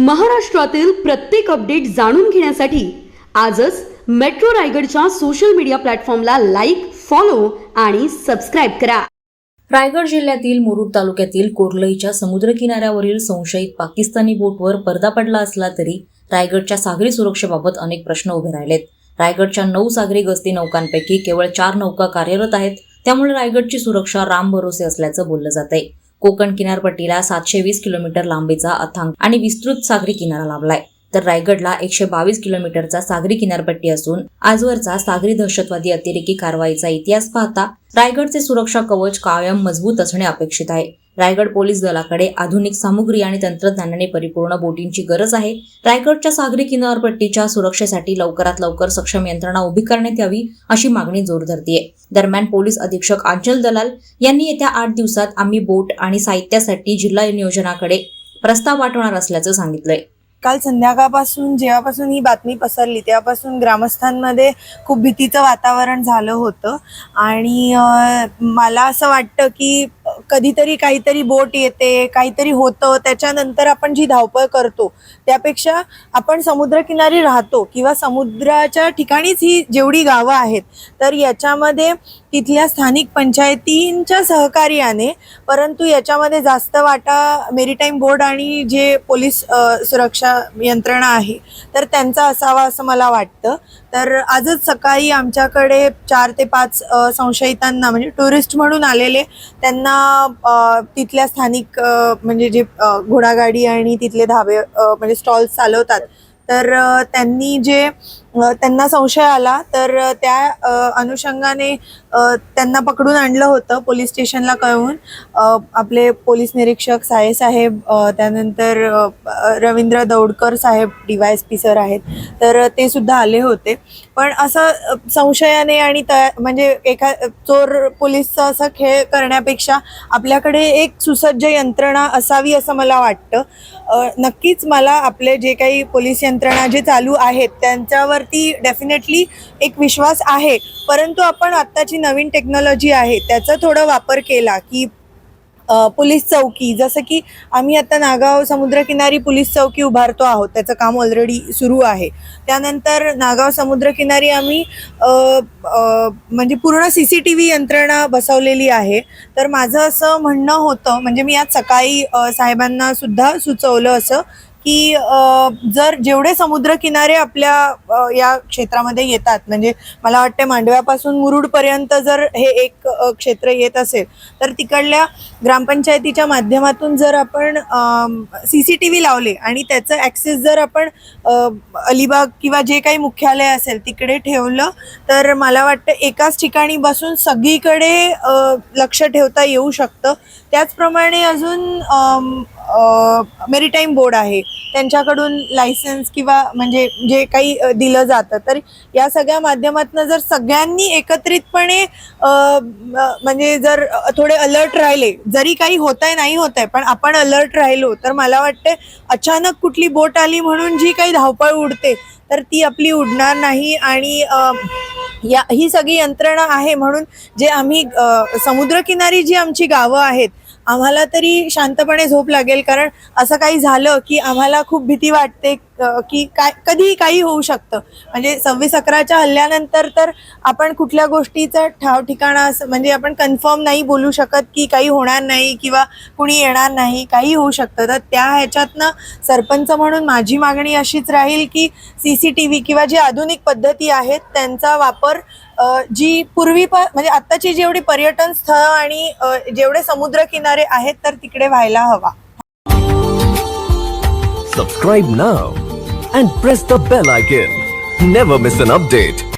महाराष्ट्रातील प्रत्येक अपडेट जाणून घेण्यासाठी आजच मेट्रो रायगडच्या सोशल मीडिया प्लॅटफॉर्मला लाईक फॉलो आणि सबस्क्राईब करा. रायगड जिल्ह्यातील मुरुड तालुक्यातील कोर्लईच्या समुद्रकिनाऱ्यावरील संशयित पाकिस्तानी बोटवर पडदा पडला असला तरी रायगडच्या सागरी सुरक्षेबाबत अनेक प्रश्न उभे राहिलेत. रायगडच्या नऊ सागरी गस्ती नौकांपैकी केवळ चार नौका कार्यरत आहेत त्यामुळे रायगडची सुरक्षा राम भरोसे असल्याचं बोललं जात आहे कोकण किनारपट्टीला सातशे वीस किलोमीटर लांबीचा अथांग आणि विस्तृत सागरी किनारा लाभलाय. तर रायगडला एकशे बावीस किलोमीटरचा सागरी किनारपट्टी असून आजवरचा सागरी दहशतवादी अतिरेकी कारवाईचा इतिहास पाहता रायगडचे सुरक्षा कवच कायम मजबूत असणे अपेक्षित आहे. रायगड पोलीस दलाकडे आधुनिक सामुग्री आणि तंत्रज्ञानाने परिपूर्ण बोटींची गरज आहे. रायगडच्या सागरी किनारपट्टीच्या सुरक्षेसाठी लवकरात लवकर सक्षम यंत्रणा उभी करण्यात यावी अशी मागणी जोर धरतीये. दरम्यान पोलीस अधीक्षक आंचल दलाल यांनी येत्या आठ दिवसात आम्ही बोट आणि साहित्यासाठी जिल्हा नियोजनाकडे प्रस्ताव पाठवणार असल्याचं सांगितलंय. काल संध्याकाळपासून जेव्हापासून ही बातमी पसरली तेव्हापासून ग्रामस्थांमध्ये खूप भीतीचं वातावरण झालं होतं. आणि मला असं वाटतं की कधीतरी काहीतरी बोट येते काहीतरी होतं त्याच्यानंतर आपण जी धावपळ करतो त्यापेक्षा आपण समुद्रकिनारी राहतो किंवा समुद्राच्या ठिकाणीच ही जेवढी गावं आहेत तर याच्यामध्ये तिथल्या स्थानिक पंचायतींच्या सहकार्याने परंतु याच्यामध्ये जास्त वाटा मेरीटाईम बोर्ड आणि जे पोलीस सुरक्षा यंत्रणा आहे तर त्यांचा असावा असं मला वाटतं. तर आजच सकाळी आमच्याकडे चार ते पाच संशयितांना म्हणजे टुरिस्ट म्हणून आलेले त्यांना तिथल्या स्थानिक म्हणजे जे घोडागाडी आणि तिथले धाबे म्हणजे स्टॉल्स चालवतात. तर त्यांनी जे त्यांना संशय आला तर त्या अनुषंगाने त्यांना पकडून आणलं होतं पोलीस स्टेशनला कळवून. आपले पोलीस निरीक्षक साये साहेब त्यानंतर रवींद्र दौडकर साहेब D Y S P sir आहेत. तर ते सुद्धा आले होते. पण असं संशयाने आणि त्या म्हणजे एका चोर पोलीसचा असा खेळ करण्यापेक्षा आपल्याकडे एक सुसज्ज यंत्रणा असावी असं मला वाटतं. नक्कीच मला आपले जे काही पोलीस यंत्रणा जे चालू आहेत त्यांच्यावरती डेफिनेटली एक विश्वास आहे. परंतु आपण आत्ताची नवीन टेक्नॉलॉजी आहे त्याचा थोडा वापर केला की पोलीस चौकी. जसं की आम्ही आता नागाव समुद्रकिनारी पोलीस चौकी उभारतो आहोत त्याचं काम ऑलरेडी सुरू आहे. त्यानंतर नागाव समुद्रकिनारी आम्ही म्हणजे पूर्ण सी सी टी व्ही यंत्रणा बसवलेली आहे. तर माझं असं म्हणणं होतं म्हणजे मी आज सकाळी साहेबांना सुद्धा सुचवलं असं की जर जेवढे समुद्रकिनारे आपल्या या क्षेत्रामध्ये येतात म्हणजे मला वाटते मांडव्यापासून मुरुडपर्यंत जर हे एक क्षेत्र येत असेल तर तिकडल्या ग्रामपंचायतीच्या माध्यमातून जर आपण सी सी टी व्ही लावले आणि त्याचं ॲक्सेस जर आपण अलिबाग किंवा जे काही मुख्यालय असेल तिकडे ठेवलं तर मला वाटतं एकाच ठिकाणी बसून सगळीकडे लक्ष ठेवता येऊ शकतं. त्याचप्रमाणे अजून मेरीटाईम बोर्ड आहे. त्यांच्याकडून लायसन्स किंवा म्हणजे जे काही दिलं जातं. तर या सगळ्या माध्यमातून जर सगळ्यांनी एकत्रितपणे म्हणजे जर थोडे अलर्ट राहिले जरी काही होत आहे नाही होत आहे पण आपण अलर्ट राहिलो तर मला वाटते अचानक कुठली बोट आली म्हणून जी काही धावपळ उडते तर ती आपली उडणार नाही. आणि या ही सगळी यंत्रणा आहे म्हणून जे आम्ही समुद्रकिनारी जी आमची गावं आहेत आम्हाला तरी शांतपणे झोप लागेल कारण असं काही झालं की आम्हाला खूप भीती वाटते की काय कधीही काही होऊ शकतं. म्हणजे सव्वीस अकराच्या हल्ल्यानंतर तर आपण कुठल्या गोष्टीचं ठाव ठिकाणा असं म्हणजे आपण कन्फर्म नाही बोलू शकत की काही होणार नाही किंवा कुणी येणार नाही काही होऊ शकतं. तर त्या ह्याच्यातनं सरपंच म्हणून माझी मागणी अशीच राहील की सी सी टी व्ही किंवा जी आधुनिक पद्धती आहेत त्यांचा वापर जी पूर्वी प म्हणजे आत्ताची जेवढी पर्यटन स्थळ आणि जेवढे जेवढे समुद्रकिनारे आहेत तर तिकडे व्हायला हवा. Subscribe now and press the bell icon never miss an update